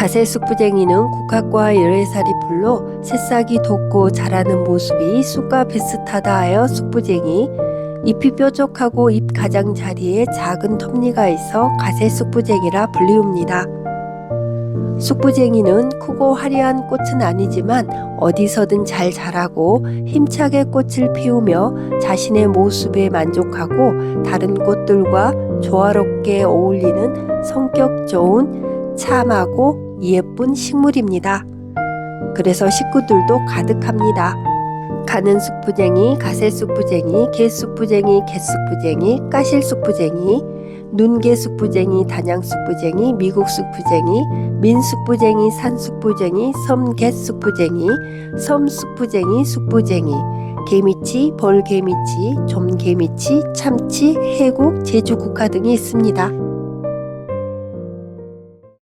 가세 쑥부쟁이는 국화과 열애살이 풀로 새싹이 돋고 자라는 모습이 쑥과 비슷하다 하여 쑥부쟁이 잎이 뾰족하고 잎 가장자리에 작은 톱니가 있어 가세 쑥부쟁이라 불리웁니다. 쑥부쟁이는 크고 화려한 꽃은 아니지만 어디서든 잘 자라고 힘차게 꽃을 피우며 자신의 모습에 만족하고 다른 꽃들과 조화롭게 어울리는 성격 좋은 참하고 예쁜 식물입니다. 그래서 식구들도 가득합니다. 가는 쑥부쟁이, 가세쑥부쟁이, 개쑥부쟁이, 개쑥부쟁이, 까실쑥부쟁이, 눈개쑥부쟁이, 단양쑥부쟁이, 미국쑥부쟁이, 민쑥부쟁이, 산쑥부쟁이, 섬개쑥부쟁이, 섬쑥부쟁이, 쑥부쟁이, 개미치, 벌개미치, 좀개미치, 참치, 해국, 제주국화 등이 있습니다.